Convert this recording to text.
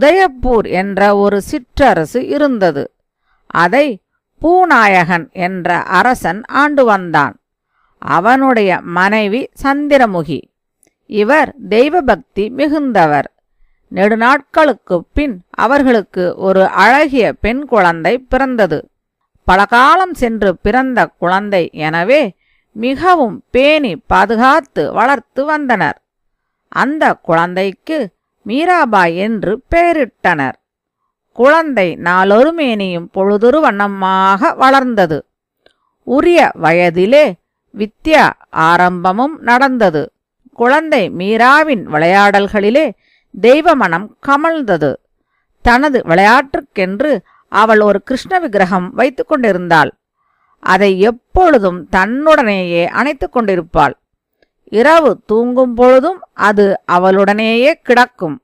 உதயப்பூர் என்ற ஒரு சிற்றரசு இருந்தது. அதை பூநாயகன் என்ற அரசன் ஆண்டு வந்தான். அவனுடைய மனைவி சந்திரமுகி. இவர் தெய்வபக்தி மிகுந்தவர். நெடுநாட்களுக்குப் பின் அவர்களுக்கு ஒரு அழகிய பெண் குழந்தை பிறந்தது. பல காலம் சென்று பிறந்த குழந்தை எனவே மிகவும் பேணி பாதுகாத்து வளர்த்து வந்தனர். அந்த குழந்தைக்கு மீராபாய் என்று பெயரிட்டனர். குழந்தை நாளொரு மேனியும் பொழுதொரு வண்ணமாக வளர்ந்தது. உரிய வயதிலே வித்யா ஆரம்பமும் நடந்தது. குழந்தை மீராவின் விளையாடல்களிலே தெய்வ மனம் கமழ்ந்தது. தனது விளையாட்டுக்கென்று அவள் ஒரு கிருஷ்ண விக்கிரகம் வைத்து கொண்டிருந்தாள். அதை எப்பொழுதும் தன்னுடனேயே அணைத்து கொண்டிருப்பாள். இரவு தூங்கும் பொழுதும் அது அவளுடனேயே கிடக்கும்.